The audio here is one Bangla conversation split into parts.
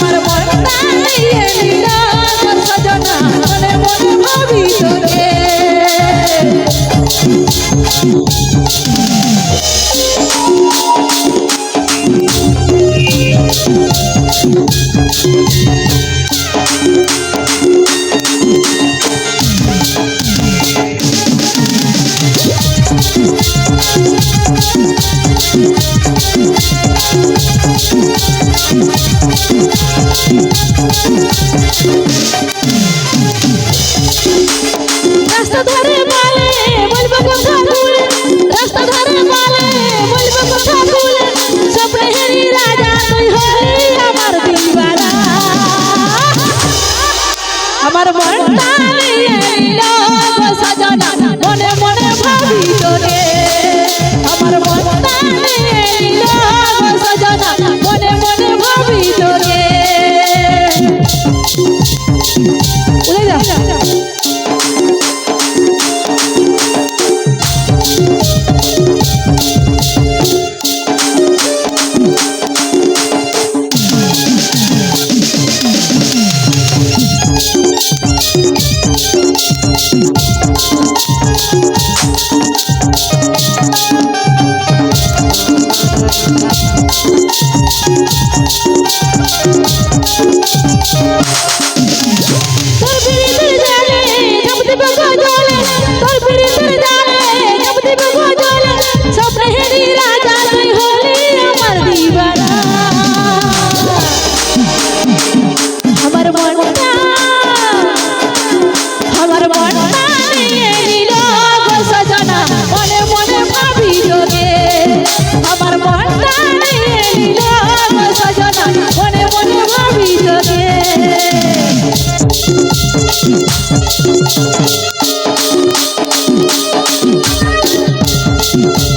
আমার বর্তা রাস্তা ধরে মালে, বলব কথা ভুলে। রাস্তা ধরে মালে, বলব কথা ভুলে। স্বপ্নে হেরি রাজা, তুই হলি আমার দিলবালা আমার মনটা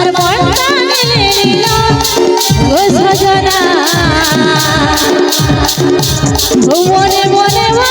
আমার মনটা নিল ও সজনা মনে মনে